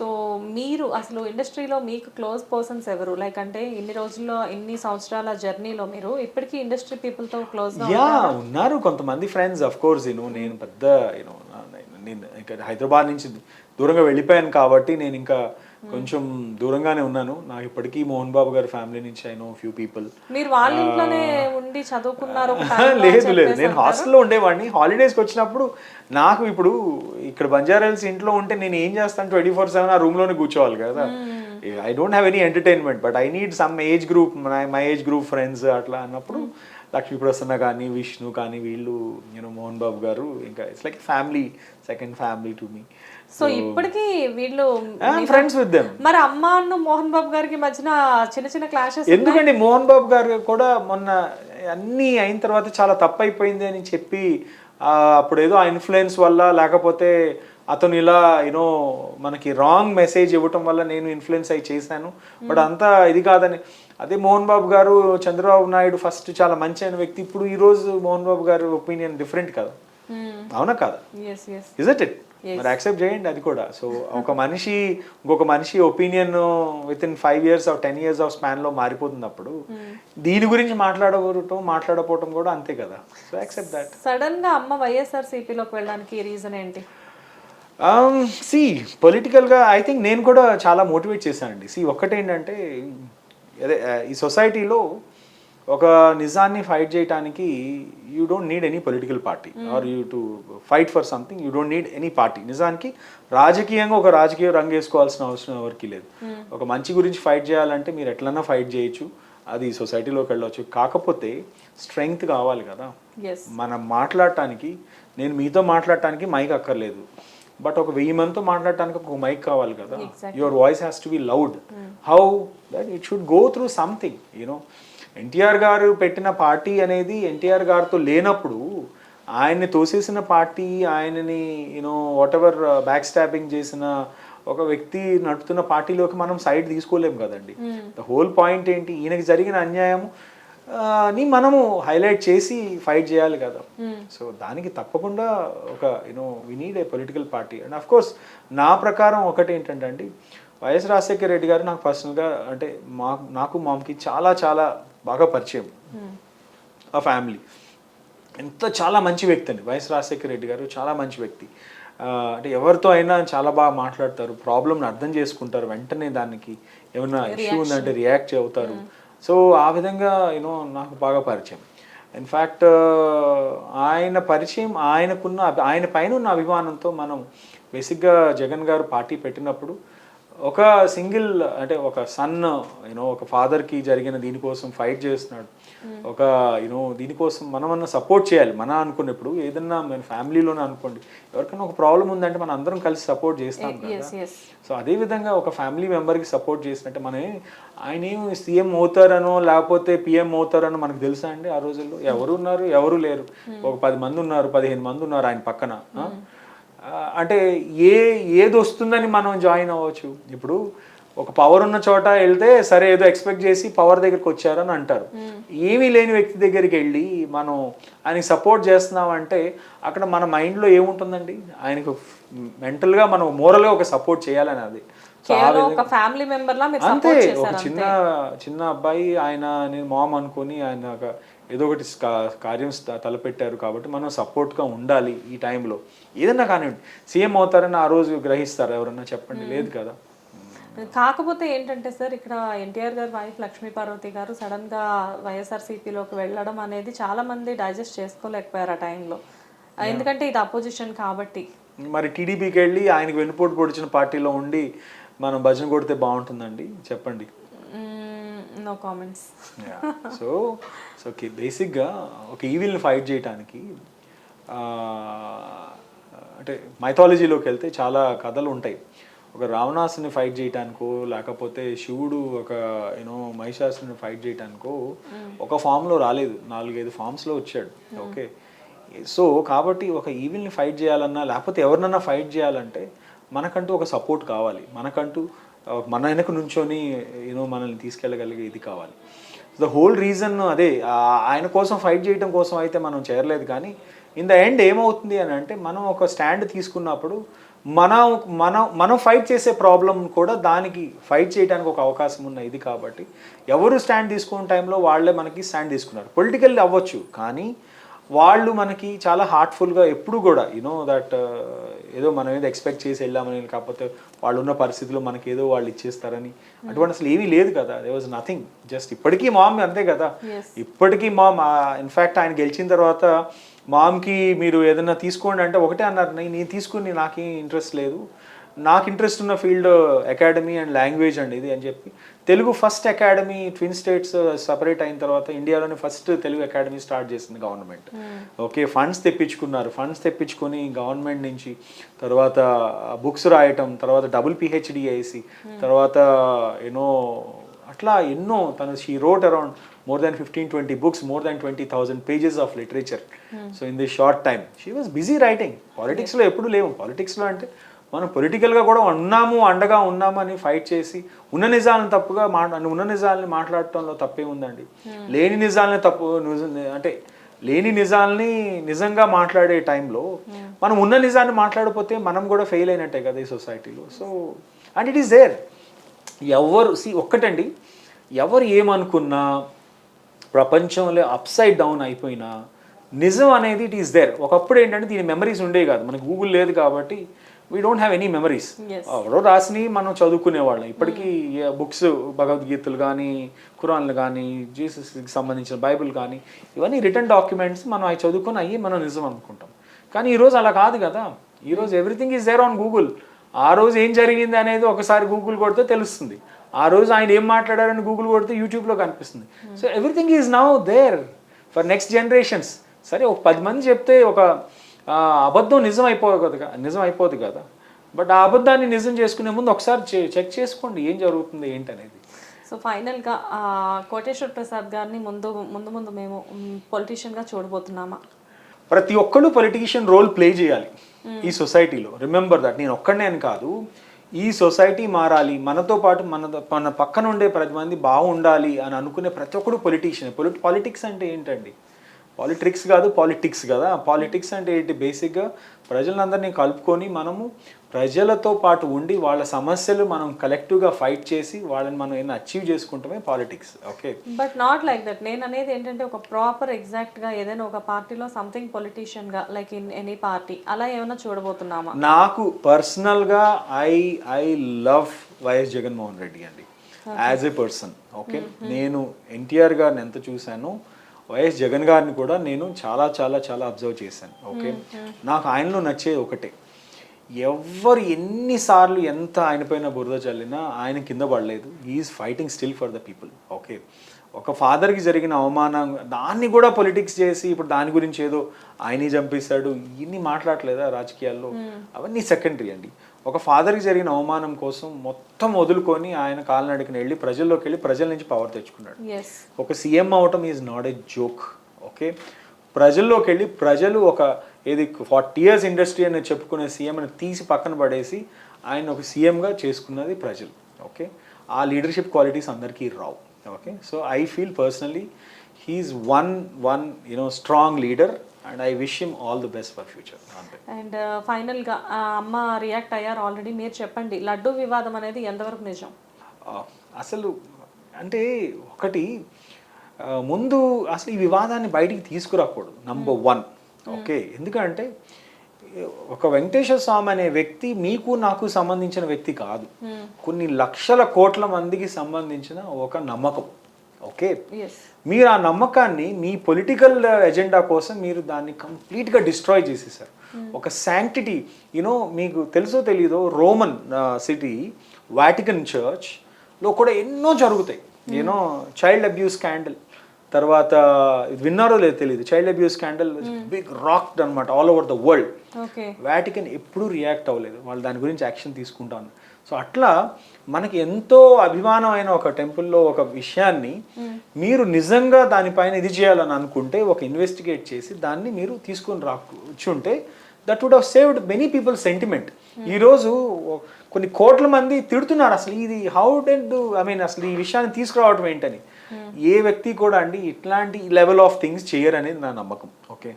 So మీరు అసలు ఇండస్ట్రీలో మీకు క్లోజ్ పర్సన్స్ ఎవరు? లైక్ అంటే ఇన్ని రోజుల్లో ఇన్ని సంవత్సరాల జర్నీలో మీరు ఇప్పటికీ ఇండస్ట్రీ పీపుల్తో క్లోజ్గా యా ఉన్నారు కొంతమంది ఫ్రెండ్స్ అఫ్ కోర్స్ యూనో నేను పెద్ద యూనో నేను ఇక్కడ హైదరాబాద్ నుంచి దూరంగా వెళ్ళిపోయాను కాబట్టి నేను ఇంకా కొంచెం దూరంగానే ఉన్నాను. నాకు ఇప్పటికీ మోహన్ బాబు గారి ఫ్యామిలీ నుంచి ఐ నో ఫ్యూ పీపుల్. మీరు వాళ్ళ ఇంట్లోనే ఉండి చదువుకున్నారు లేదు లేదు నేను. హాస్టల్లో ఉండేవాడిని. హాలిడేస్కి వచ్చినప్పుడు నాకు ఇప్పుడు ఇక్కడ బంజారాల్స్ ఇంట్లో ఉంటే నేను ఏం చేస్తాను ట్వంటీ ఫోర్ సెవెన్ ఆ రూమ్లోనే కూర్చోవాలి కదా. I don't have any entertainment but I need some age group my age group friends అట్లా అన్నప్పుడు లక్ష్మీ ప్రసన్న కానీ విష్ణు కానీ వీళ్ళు నేను మోహన్ బాబు గారు ఇంకా it's like family second family to me so ఇప్పటికీ వీళ్ళు ఫ్రెండ్స్ విత్ దెమ్ మరి అమ్మ అన్న మోహన్ బాబు గారికి మధ్యన చిన్న చిన్న క్లాషెస్ ఎందుకండి మోహన్ బాబు గారు కూడా మొన్న అన్నీ అయిన తర్వాత చాలా తప్పు అయిపోయింది అని చెప్పి అప్పుడు ఏదో ఆ ఇన్ఫ్లుయెన్స్ వల్ల లేకపోతే అతను ఇలా యూనో మనకి రాంగ్ మెసేజ్ ఇవ్వటం వల్ల నేను ఇన్ఫ్లుయెన్స్ అయి చేశాను. బట్ అంతా ఇది కాదని అదే మోహన్ బాబు గారు చంద్రబాబు నాయుడు ఫస్ట్ చాలా మంచి అయిన వ్యక్తి. ఇప్పుడు ఈ రోజు మోహన్ బాబు గారి ఒపీనియన్ డిఫరెంట్ కదా. అవునా కాదా? ఇజ్ ఇట్ ఇట్ మరి యాక్సెప్ట్ చేయండి అది కూడా. సో ఒక మనిషి ఇంకొక మనిషి opinion within five years of ten years of స్పాన్లో మారిపోతున్నప్పుడు దీని గురించి మాట్లాడబోవటం మాట్లాడపోవటం కూడా అంతే కదా. సో యాక్సెప్ట్ దాట్ సడన్గా అమ్మ వైఎస్ఆర్ సిపిలోకి వెళ్ళడానికి రీజన్ ఏంటి? సి పొలిటికల్గా ఐ థింక్ నేను కూడా చాలా మోటివేట్ చేశానండి. సి ఒక్కటేంటంటే అదే ఈ సొసైటీలో ఒక నిజాన్ని ఫైట్ చేయడానికి you don't need any political party or you to fight for something you don't need any party నిజానికి రాజకీయంగా ఒక రాజకీయ రంగు వేసుకోవాల్సిన అవసరం ఎవరికి లేదు. ఒక మంచి గురించి ఫైట్ చేయాలంటే మీరు ఎట్లన్నా ఫైట్ చేయొచ్చు. అది సొసైటీలోకి వెళ్ళవచ్చు కాకపోతే స్ట్రెంగ్త్ కావాలి కదా. మనం మాట్లాడటానికి నేను మీతో మాట్లాడటానికి మైక్ అక్కర్లేదు. బట్ ఒక వెయ్యి మందితో మాట్లాడటానికి ఒక మైక్ కావాలి కదా. Your voice has to be loud how that it should go through something you know NTR garu పెట్టిన పార్టీ అనేది ఎన్టీఆర్ గారితో లేనప్పుడు ఆయన్ని తోసేసిన పార్టీ ఆయనని you know whatever back stopping చేసిన ఒక వ్యక్తి నడుపుతున్న పార్టీలోకి మనం సైడ్ తీసుకోలేం కదండి. ద హోల్ పాయింట్ ఏంటి? ఈయనకి జరిగిన అన్యాయం ఆ, ని మనము హైలైట్ చేసి ఫైట్ చేయాలి కదా. సో దానికి తప్పకుండా ఒక you know we need a political party and of course నా ప్రకారం ఒకటి ఏంటంటే అండి వైఎస్ రాజశేఖర రెడ్డి గారు నాకు పర్సనల్గా అంటే మా నాకు మామకి చాలా చాలా బాగా పరిచయం. ఆ ఫ్యామిలీ. ఎంత చాలా మంచి వ్యక్తి అండి. వైఎస్ రాజశేఖర రెడ్డి గారు చాలా మంచి వ్యక్తి. అంటే ఎవరితో అయినా చాలా బాగా మాట్లాడతారు. ప్రాబ్లమ్ని అర్థం చేసుకుంటారు. వెంటనే దానికి ఏమైనా ఇష్యూ ఉందంటే రియాక్ట్ అవుతారు సో ఆ విధంగా యూనో నాకు బాగా పరిచయం. ఇన్ఫ్యాక్ట్ ఆయన పరిచయం ఆయనకున్న ఆయన పైన ఉన్న అభిమానంతో మనం బేసిక్గా జగన్ గారు పార్టీ పెట్టినప్పుడు ఒక సింగిల్ అంటే ఒక సన్ యూనో ఒక ఫాదర్కి జరిగిన దీనికోసం ఫైట్ చేస్తున్నాడు. ఒక యూనో దీనికోసం మనమన్నా సపోర్ట్ చేయాలి. మన అనుకున్నప్పుడు ఏదన్నా మన ఫ్యామిలీలోనే అనుకోండి. ఎవరికైనా ఒక ప్రాబ్లం ఉందంటే మనం అందరం కలిసి సపోర్ట్ చేస్తాం కదా. ఎస్ ఎస్ సో అదే విధంగా ఒక ఫ్యామిలీ మెంబర్కి సపోర్ట్ చేసినట్టే మనం ఆయన ఏం సీఎం అవుతారనో లేకపోతే పిఎం అవుతారనో మనకు తెలుసా అండి ఆ రోజుల్లో? ఎవరు ఉన్నారు? ఎవరు లేరు. ఒక పది మంది ఉన్నారు పదిహేను మంది ఉన్నారు ఆయన పక్కన. అంటే ఏ ఏది వస్తుందని మనం జాయిన్ అవ్వచ్చు. ఇప్పుడు ఒక పవర్ ఉన్న చోట వెళ్తే సరే ఏదో ఎక్స్పెక్ట్ చేసి పవర్ దగ్గరికి వచ్చారని అంటారు. ఏమీ లేని వ్యక్తి దగ్గరికి వెళ్ళి మనం ఆయనకి సపోర్ట్ చేస్తున్నామంటే అక్కడ మన మైండ్లో ఏముంటుందండి? ఆయనకు మెంటల్గా మనం మోరల్గా ఒక సపోర్ట్ చేయాలని అది అంతే ఒక చిన్న చిన్న అబ్బాయి ఆయన మామ్ అనుకొని ఆయన ఏదో ఒకటి కార్యం తలపెట్టారు కాబట్టి మనం సపోర్ట్గా ఉండాలి ఈ టైంలో. ఏదన్నా కానివ్వండి సీఎం అవుతారని ఆ రోజు గ్రహిస్తారు ఎవరన్నా చెప్పండి లేదు కదా? కాకపోతే ఏంటంటే సార్ ఇక్కడ ఎన్టీఆర్ గారు వైఫ్ లక్ష్మీ పార్వతి గారు సడన్గా వైఎస్ఆర్సీపీలోకి వెళ్ళడం అనేది చాలా మంది డైజెస్ట్ చేసుకోలేకపోయారు ఆ టైంలో. ఎందుకంటే ఇది అపోజిషన్ కాబట్టి. మరి టీడీపీకి వెళ్ళి ఆయనకు వెన్నుపోటు పొడిచిన పార్టీలో ఉండి మనం భజన కొడితే బాగుంటుందండి? చెప్పండి. నో కామెంట్స్ సో సో బేసిక్గా ఒక ఈవిల్ని ఫైట్ చేయటానికి అంటే మైథాలజీలోకి వెళ్తే చాలా కథలు ఉంటాయి. ఒక రావణాసుని ఫైట్ చేయటానికో లేకపోతే శివుడు ఒక యూనో మహిషాసుని ఫైట్ చేయటానికో ఒక ఫామ్లో రాలేదు. నాలుగైదు ఫామ్స్లో వచ్చాడు. ఓకే సో కాబట్టి ఒక ఈవిల్ని ఫైట్ చేయాలన్నా లేకపోతే ఎవరినన్నా ఫైట్ చేయాలంటే మనకంటూ ఒక సపోర్ట్ కావాలి. మనకంటూ మన వెనక నుంచొని యూనో మనల్ని తీసుకెళ్ళగలిగే ఇది కావాలి. ద హోల్ రీజన్ అదే ఆయన కోసం ఫైట్ చేయడం కోసం అయితే మనం చేరలేదు కానీ ఇన్ ద ఎండ్ ఏమవుతుంది అని అంటే మనం ఒక స్టాండ్ తీసుకున్నప్పుడు మనం మనం మనం ఫైట్ చేసే ప్రాబ్లం కూడా దానికి ఫైట్ చేయడానికి ఒక అవకాశం ఉన్న ఇది కాబట్టి ఎవరు స్టాండ్ తీసుకున్న టైంలో వాళ్ళే మనకి స్టాండ్ తీసుకున్నారు. పొలిటికల్ అవ్వచ్చు కానీ వాళ్ళు మనకి చాలా హార్ట్ఫుల్గా ఎప్పుడు కూడా యూనో దట్ ఏదో మనం ఏదో ఎక్స్పెక్ట్ చేసి వెళ్ళామని కాకపోతే వాళ్ళు ఉన్న పరిస్థితిలో మనకి ఏదో వాళ్ళు ఇచ్చేస్తారని. అటువంటి అసలు ఏమీ లేదు కదా. దే వాజ్ నథింగ్ జస్ట్ ఇప్పటికీ మామ్ అంతే కదా. ఇప్పటికీ మామ్ ఇన్ఫ్యాక్ట్ ఆయన గెలిచిన తర్వాత మామ్కి మీరు ఏదైనా తీసుకోండి అంటే ఒకటే అన్నారు. "నేను- నేను తీసుకుని నాకేం ఇంట్రెస్ట్ లేదు. నాకు ఇంట్రెస్ట్ ఉన్న ఫీల్డ్ అకాడమీ అండ్ లాంగ్వేజ్ అండి ఇది అని చెప్పి Telugu first academy twin states separate అయిన తర్వాత ఇండియాలోనే ఫస్ట్ తెలుగు అకాడమీ స్టార్ట్ చేసింది గవర్నమెంట్. ఓకే ఫండ్స్ తెప్పించుకున్నారు. ఫండ్స్ తెప్పించుకొని గవర్నమెంట్ నుంచి తర్వాత బుక్స్ రాయటం తర్వాత డబుల్ పిహెచ్డి వేసి తర్వాత యూనో అట్లా ఎన్నో తను she wrote around more than fifteen twenty books more than twenty thousand pages of literature so in the short time she was busy writing పాలిటిక్స్లో ఎప్పుడు లేవు. పాలిటిక్స్లో అంటే మనం పొలిటికల్గా కూడా ఉన్నాము అండగా ఉన్నాము అని ఫైట్ చేసి ఉన్న నిజాలను తప్పుగా మాట్లా ఉన్న నిజాలని మాట్లాడటంలో తప్పే ఉందండి. లేని నిజాలని తప్పు అంటే లేని నిజాల్ని నిజంగా మాట్లాడే టైంలో మనం ఉన్న నిజాన్ని మాట్లాడకపోతే మనం కూడా ఫెయిల్ అయినట్టే కదా ఈ సొసైటీలో so and it is there ఎవరు సి ఒక్కటండి. ఎవరు ఏమనుకున్నా ప్రపంచంలో అప్సైడ్ డౌన్ అయిపోయినా నిజం అనేది ఇట్ ఈస్ దేర్ ఒకప్పుడు ఏంటంటే దీని మెమరీస్ ఉండేవి కాదు. మనకి గూగుల్ లేదు కాబట్టి we don't have any memories. ఎవరో రాసిని మనం చదువుకునేవాళ్ళం ఇప్పటికీ బుక్స్ భగవద్గీతలు కానీ ఖురాన్లు కానీ జీసస్కి సంబంధించిన బైబిల్ కానీ ఇవన్నీ రిటర్న్ డాక్యుమెంట్స్ మనం అవి చదువుకొని అయ్యి మనం నిజం అనుకుంటాం. కానీ ఈరోజు అలా కాదు కదా. ఈరోజు everything is there on Google ఆ రోజు ఏం జరిగింది అనేది ఒకసారి గూగుల్ కొడితే తెలుస్తుంది. ఆ రోజు ఆయన ఏం మాట్లాడారని గూగుల్ కొడితే యూట్యూబ్లో కనిపిస్తుంది. So everything is now there for next generations సరే ఒక పది మంది చెప్తే ఒక అబద్ధం నిజం అయిపోదు కదా నిజం అయిపోదు కదా. బట్ ఆ అబద్ధాన్ని నిజం చేసుకునే ముందు ఒకసారి చె- చెక్ చేసుకోండి ఏం జరుగుతుంది ఏంటనేది. సో ఫైనల్గా ఆ, కోటేశ్వర్ ప్రసాద్ గారిని ముందు ముందు ముందు మేము పొలిటీషియన్గా చూడబోతున్నామా? ప్రతి ఒక్కళ్ళు పొలిటీషియన్ రోల్ ప్లే చేయాలి ఈ సొసైటీలో. రిమెంబర్ దట్ నేను ఒక్కడనే అని కాదు. ఈ సొసైటీ మారాలి మనతో పాటు మన మన పక్కన ఉండే ప్రతి మంది బాగుండాలి అని అనుకునే ప్రతి ఒక్కడు పొలిటీషియన్. పొలి పాలిటిక్స్ అంటే ఏంటండి? పాలిటిక్స్ కాదు పాలిటిక్స్ కదా. పాలిటిక్స్ అంటే ఏంటి? బేసిక్గా ప్రజలందరినీ కలుపుకొని మనము ప్రజలతో పాటు ఉండి వాళ్ళ సమస్యలు మనం కలెక్టివ్గా ఫైట్ చేసి వాళ్ళని మనం ఏమైనా achieve చేసుకుంటామే politics okay but not like that నేను అనేది ఏంటంటే ఒక ప్రాపర్ ఎగ్జాక్ట్గా ఏదైనా ఒక పార్టీలో సంథింగ్ పొలిటీషియన్గా లైక్ ఇన్ ఎనీ పార్టీ అలా ఏమైనా చూడబోతున్నామా? నాకు పర్సనల్గా I I love YS Jaganmohan Reddy అండి. యాజ్ ఎ పర్సన్ ఓకే నేను ఎన్టీఆర్ గారిని ఎంత చూశానో వైఎస్ జగన్ గారిని కూడా నేను చాలా చాలా చాలా అబ్జర్వ్ చేశాను. ఓకే నాకు ఆయనలో నచ్చేది ఒకటే. ఎవ్వరు ఎన్నిసార్లు ఎంత ఆయన పైన బురద చల్లినా ఆయన కింద పడలేదు. Is fighting still for the people okay ఒక ఫాదర్కి జరిగిన అవమానం దాన్ని కూడా పొలిటిక్స్ చేసి ఇప్పుడు దాని గురించి ఏదో ఆయనే చంపేశాడు ఇన్ని మాట్లాడలేదా రాజకీయాల్లో? అవన్నీ సెకండరీ అండి. ఒక ఫాదర్కి జరిగిన అవమానం కోసం మొత్తం వదులుకొని ఆయన కాలినడకని వెళ్ళి ప్రజల్లోకి వెళ్ళి ప్రజల నుంచి పవర్ తెచ్చుకున్నాడు. ఒక సీఎం అవటం is not a joke okay ప్రజల్లోకి వెళ్ళి ప్రజలు ఒక ఏది ఫార్టీ ఇయర్స్ ఇండస్ట్రీ అని చెప్పుకునే సీఎంని తీసి పక్కన పడేసి ఆయన ఒక సీఎంగా చేసుకున్నది ప్రజలు ఓకే ఆ లీడర్షిప్ క్వాలిటీస్ అందరికీ రావు. Okay so I feel personally he is one one you know strong leader and I wish him all the best for future and ఫైనల్గా అమ్మ రియాక్ట్ అయ్యారు ఆల్రెడీ మీరు చెప్పండి లడ్డు వివాదం అనేది ఎంతవరకు నిజం? అసలు అంటే ఒకటి ముందు అసలు ఈ వివాదాన్ని బయటికి తీసుకురాకూడదు నంబర్ వన్ ఓకే ఎందుకంటే ఒక వెంకటేశ్వర స్వామి అనే వ్యక్తి మీకు నాకు సంబంధించిన వ్యక్తి కాదు. కొన్ని లక్షల కోట్ల మందికి సంబంధించిన ఒక నమ్మకం. ఓకే? మీరు ఆ నమ్మకాన్ని మీ పొలిటికల్ ఎజెండా కోసం మీరు దాన్ని కంప్లీట్గా డిస్ట్రాయ్ చేసేసారు. ఒక శాంక్టిటీ యూనో మీకు తెలుసో తెలీదో రోమన్ సిటీ వాటికన్ చర్చ్లో కూడా ఎన్నో జరుగుతాయి. యూనో చైల్డ్ అబ్యూస్ స్కాండల్ తర్వాత ఇది విన్నారో లేదో తెలియదు child abuse scandal big rocked అనమాట all over the world okay Vatican ఎప్పుడూ రియాక్ట్ అవ్వలేదు. వాళ్ళు దాని గురించి యాక్షన్ తీసుకుంటాను. సో అట్లా మనకి ఎంతో అభిమానమైన ఒక టెంపుల్లో ఒక విషయాన్ని మీరు నిజంగా దానిపైన ఇది చేయాలని అనుకుంటే ఒక ఇన్వెస్టిగేట్ చేసి దాన్ని మీరు తీసుకొని రాకుంటే that would have saved many people sentiment ఈరోజు కొన్ని కోట్ల మంది తిడుతున్నారు అసలు ఇది హౌ డెడ్ ఐ మీన్ అసలు ఈ విషయాన్ని తీసుకురావడం ఏంటని. ఏ వ్యక్తి కూడా అండి ఇట్లాంటి లెవెల్ ఆఫ్ థింగ్స్ చేయరనేది నా నమ్మకం ఓకే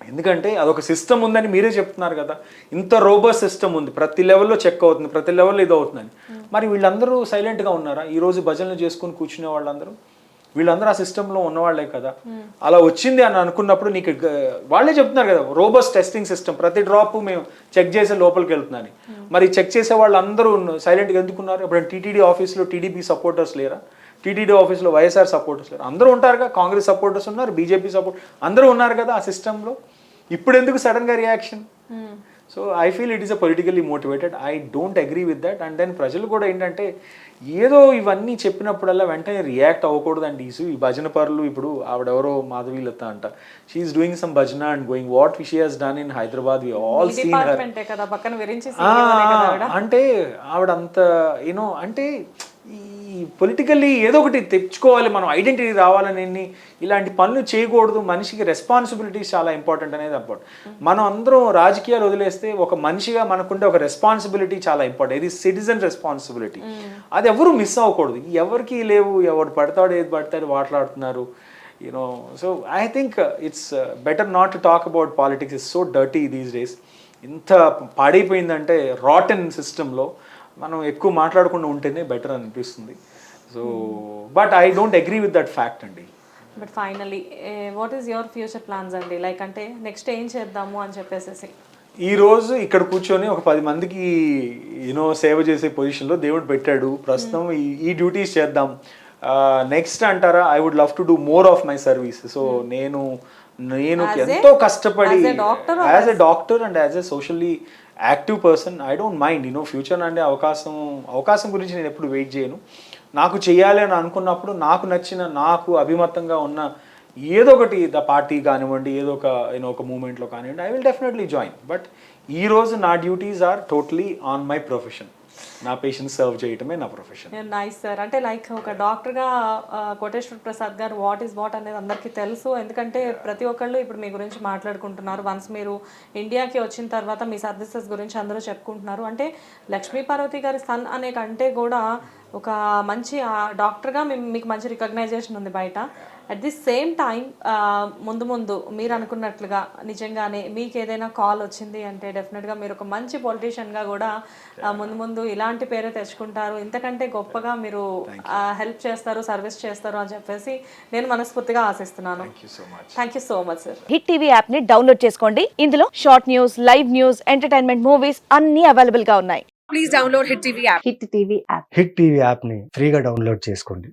ఎందుకంటే అదొక సిస్టమ్ ఉందని మీరే చెప్తున్నారు కదా. ఇంత రోబస్ సిస్టమ్ ఉంది. ప్రతి లెవెల్లో చెక్ అవుతుంది ప్రతి లెవెల్లో ఇది అవుతుందని మరి వీళ్ళందరూ సైలెంట్గా ఉన్నారా? ఈ రోజు భజనలు చేసుకుని కూర్చునే వాళ్ళందరూ? వీళ్ళందరూ ఆ సిస్టంలో ఉన్నవాళ్ళే కదా. అలా వచ్చింది అని అనుకున్నప్పుడు నీకు వాళ్ళే చెప్తున్నారు కదా రోబస్ టెస్టింగ్ సిస్టమ్ ప్రతి డ్రాప్ మేము చెక్ చేసే లోపలికి వెళ్తుందని మరి చెక్ చేసే వాళ్ళందరూ సైలెంట్గా ఎందుకున్నారు? ఇప్పుడు టీటీడీ ఆఫీస్లో టీడీపీ సపోర్టర్స్ లేరా? టీటీడీ ఆఫీస్లో వైఎస్ఆర్ సపోర్టర్స్ లేరు. అందరూ ఉంటారుగా కాంగ్రెస్ సపోర్టర్స్ ఉన్నారు బీజేపీ సపోర్ట్ అందరూ ఉన్నారు కదా ఆ సిస్టంలో. ఇప్పుడు ఎందుకు సడన్గా reaction so I feel it is a politically motivated I don't agree with that and then ప్రజలు కూడా ఏంటంటే ఏదో ఇవన్నీ చెప్పినప్పుడల్లా వెంటనే రియాక్ట్ అవ్వకూడదండి. ఈ ఈ భజన పరులు ఇప్పుడు ఆవిడెవరో మాధవీలత అంట. She is doing some bhajan and going what she has done in Hyderabad we all seen her. అంటే ఆవిడ అంత యూనో అంటే పొలిటికల్లీ ఏదో ఒకటి తెచ్చుకోవాలి మనం ఐడెంటిటీ రావాలని ఇలాంటి పనులు చేయకూడదు. మనిషికి రెస్పాన్సిబిలిటీస్ చాలా ఇంపార్టెంట్ అనేది ఇంపార్టెంట్ మనం అందరం రాజకీయాలు వదిలేస్తే ఒక మనిషిగా మనకుండే ఒక రెస్పాన్సిబిలిటీ చాలా ఇంపార్టెంట్ ఇది సిటిజన్ రెస్పాన్సిబిలిటీ అది ఎవరు మిస్ అవ్వకూడదు. ఎవరికి లేవు ఎవరు పడతాడు ఏది పడతాడు మాట్లాడుతున్నారు. You know so I think it's better not to talk about politics is so dirty these days ఇంత పాడైపోయిందంటే రాటన్ సిస్టంలో మనం ఎక్కువ మాట్లాడకుండా ఉంటేనే బెటర్ అనిపిస్తుంది. So but I don't agree with that fact అండి but finally what is your future plans అండి లైక్ అంటే నెక్స్ట్ ఏం చేద్దాము అని చెప్పేసి ఈ రోజు ఇక్కడ కూర్చొని ఒక పది మందికి యూనో సేవ చేసే పొజిషన్లో దేవుడు పెట్టాడు. ప్రస్తుతం ఈ ఈ డ్యూటీస్ చేద్దాం. నెక్స్ట్ అంటారా I would love to do more of my service so నేను నేను ఎంతో కష్టపడి as a doctor and as a socially active person I don't mind you know future అంటే అవకాశం అవకాశం గురించి నేను ఎప్పుడు వెయిట్ చేయను. నాకు చేయాలి అని అనుకున్నప్పుడు నాకు నచ్చిన నాకు అభిమతంగా ఉన్న ఏదో ఒకటి ద పార్టీ కానివ్వండి ఏదో ఒక యూనో ఒక మూమెంట్లో కానివ్వండి I will definitely join but ఈ రోజు నా duties are totally on my profession నా పేషెంట్ సర్వ్ చేయటమే నా ప్రొఫెషన్ నైస్ సార్ అంటే లైక్ ఒక డాక్టర్గా కోటేశ్వర ప్రసాద్ గారు వాట్ ఈస్ వాట్ అనేది అందరికీ తెలుసు. ఎందుకంటే ప్రతి ఒక్కళ్ళు ఇప్పుడు మీ గురించి మాట్లాడుకుంటున్నారు. వన్స్ మీరు ఇండియాకి వచ్చిన తర్వాత మీ సర్వీసెస్ గురించి అందరూ చెప్పుకుంటున్నారు. అంటే లక్ష్మీ పార్వతి గారి సన్ అనే కంటే కూడా ఒక మంచి డాక్టర్గా మీకు మంచి రికగ్నైజేషన్ ఉంది బయట. అట్ ది సేమ్ టైం ముందు ముందు మీరు అనుకున్నట్లుగా నిజంగానే మీకు ఏదైనా కాల్ వచ్చింది అంటే డెఫినెట్గా మీరు ఒక మంచి పొలిటీషియన్గా కూడా ముందు ముందు ఇలాంటి పేరే తెచ్చుకుంటారు? ఇంతకంటే గొప్పగా మీరు హెల్ప్ చేస్తారు సర్వీస్ చేస్తారు అని చెప్పేసి నేను మనస్ఫూర్తిగా ఆశిస్తున్నాను. Thank you so much thank you so much sir hit TV యాప్ని డౌన్లోడ్ చేసుకోండి. ఇందులో short news live news entertainment movies అన్ని అవైలబుల్గా ఉన్నాయి. Please download Hit TV app. Hit TV app hit TV యాప్ని ఫ్రీగా డౌన్లోడ్ చేసుకోండి.